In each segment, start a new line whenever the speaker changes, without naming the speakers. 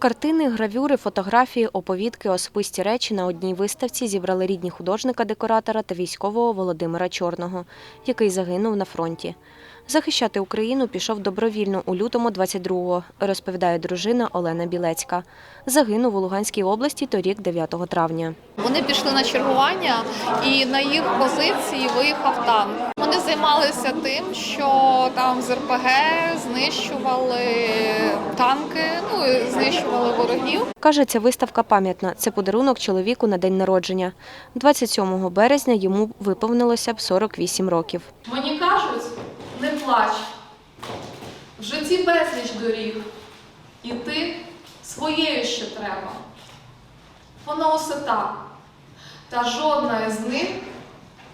Картини, гравюри, фотографії, оповідки, особисті речі на одній виставці зібрали рідні художника-декоратора та військового Володимира Чорного, який загинув на фронті. Захищати Україну пішов добровільно у лютому 22-го, розповідає дружина Олена Білецька. Загинув у Луганській області торік 9 травня.
Вони пішли на чергування, і на їх позиції виїхав танк. Вони займалися тим, що там з РПГ знищували танки, ну і знищували ворогів.
Каже, ця виставка пам'ятна. Це подарунок чоловіку на день народження. 27 березня йому виповнилося б 48 років.
Мені плач. В житті безліч доріг. І ти своєю ще треба. Воно усе так. Та жодна із них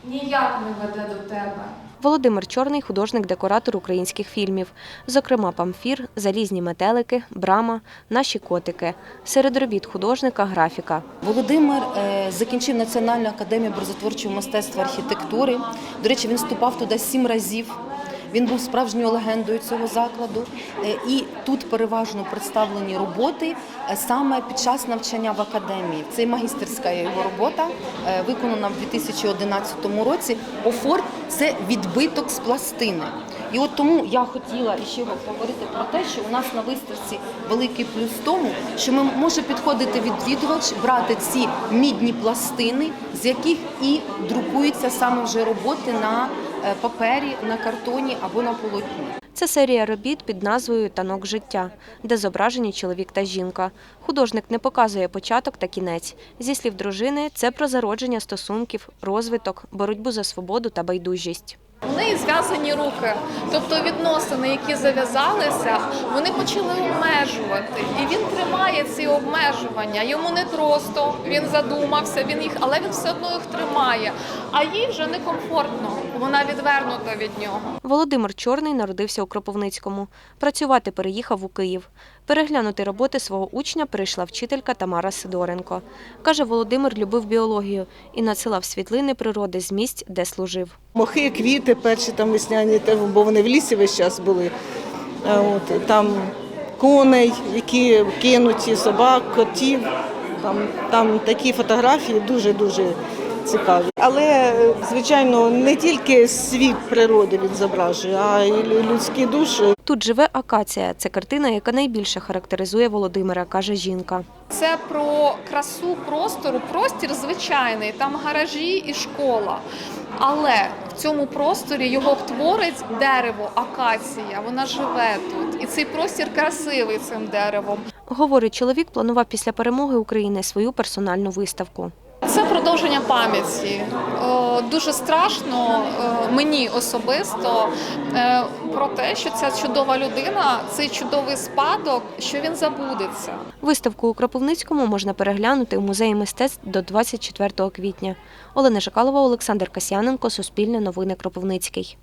ніяк не веде до тебе.
Володимир Чорний художник-декоратор українських фільмів, зокрема Памфір, Залізні метелики, Брама, Наші котики. Серед робіт художника графіка.
Володимир е, закінчив Національну академію образотворчого мистецтва архітектури. До речі, він вступав туди сім разів. Він був справжньою легендою цього закладу. Е, І тут переважно представлені роботи е, саме під час навчання в академії. Це магістерська його робота, е, виконана в 2011 році. Офорт це відбиток з пластини. І от тому я хотіла ще поговорити про те, що у нас на виставці великий плюс тому, що ми може підходити відвідувач, брати ці мідні пластини, з яких і друкуються саме вже роботи на папері, на картоні або на полотні.
Це серія робіт під назвою Танок життя, де зображені чоловік та жінка. Художник не показує початок та кінець. Зі слів дружини, це про зародження стосунків, розвиток, боротьбу за свободу та байдужість.
У неї зв'язані руки, тобто відносини, які зав'язалися, вони почали обмежувати. І він тримає ці обмежування. Йому не просто, він задумався, він їх, але він все одно їх тримає. А їй вже некомфортно, вона відвернута від нього.
Володимир Чорний народився у Кропивницькому. Працювати переїхав у Київ. Переглянути роботи свого учня прийшла вчителька Тамара Сидоренко. Каже, Володимир любив біологію і надсилав світлини природи з місць, де служив.
Мохи, квіти, перші там весняні, бо вони в лісі весь час були. От, там коней, які кинуті, собак, котів. Там, там такі фотографії дуже-дуже цікаві. Але, звичайно, не тільки світ природи він зображує, а й людські душі.
Тут живе акація. Це картина, яка найбільше характеризує Володимира, каже жінка.
Це про красу простору. Простір звичайний, там гаражі і школа. Але в цьому просторі його творить дерево, акація. Вона живе тут. І цей простір красивий цим деревом.
Говорить, чоловік планував після перемоги України свою персональну виставку.
Це продовження пам'яті. Дуже страшно мені особисто е, про те, що ця чудова людина, цей чудовий спадок, що він забудеться.
Виставку у Кропивницькому можна переглянути у музеї мистецтв до 24 квітня. Олена Жакалова, Олександр Касяненко, Суспільне новини Кропивницький.